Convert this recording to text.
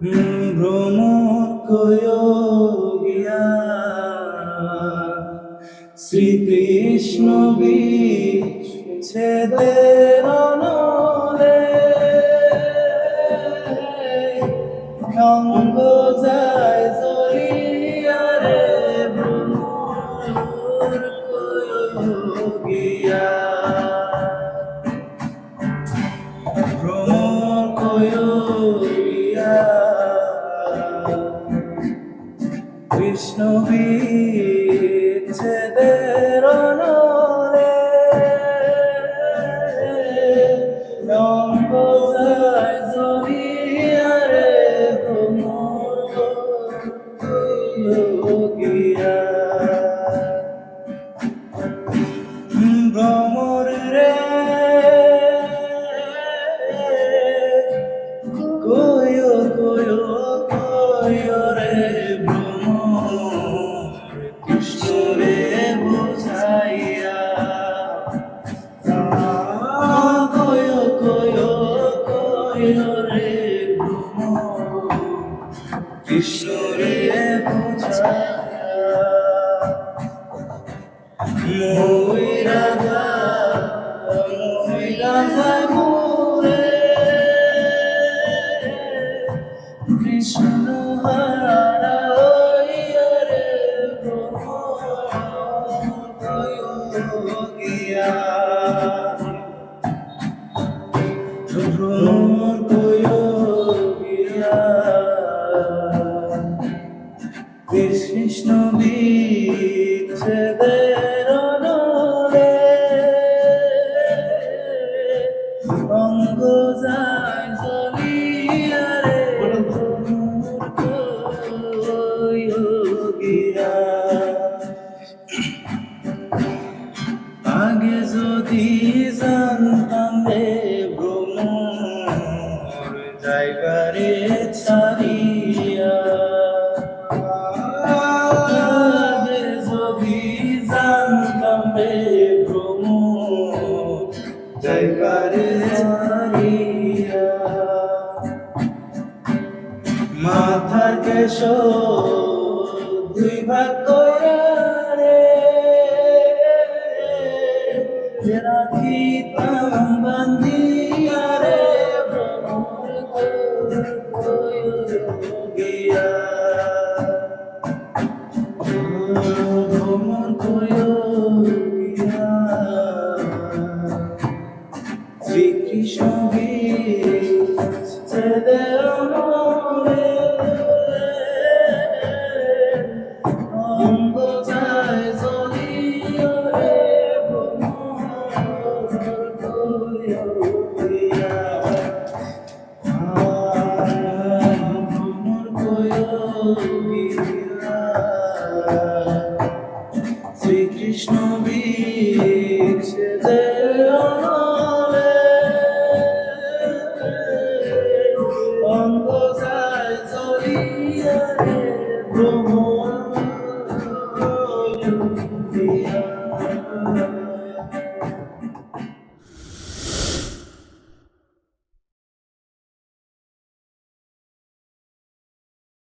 ভ্রমকয়োগিয়া শ্রীকৃষ্ণ বিচ্ছেদের অনলে সঙ্গ যায় জলিয়া রে ভ্রমণ কৃষ্ণ কয়ো রে ভ্রমর কৃষ্ণ রে বুঝাইয়া মই রাধা মই মোরে কৃষ্ণ বিচ্ছেদের অনলে অঙ্গ যায় জ্বলিয়া গিয়া। আগে যদি জানতাম রে ভ্রমর যাইবারে ছাড়িয়া জানতাম রে ভ্রমর যাইবারে মাথার কেশ দুই ভাগ কইরা রে রাখি তাম রে como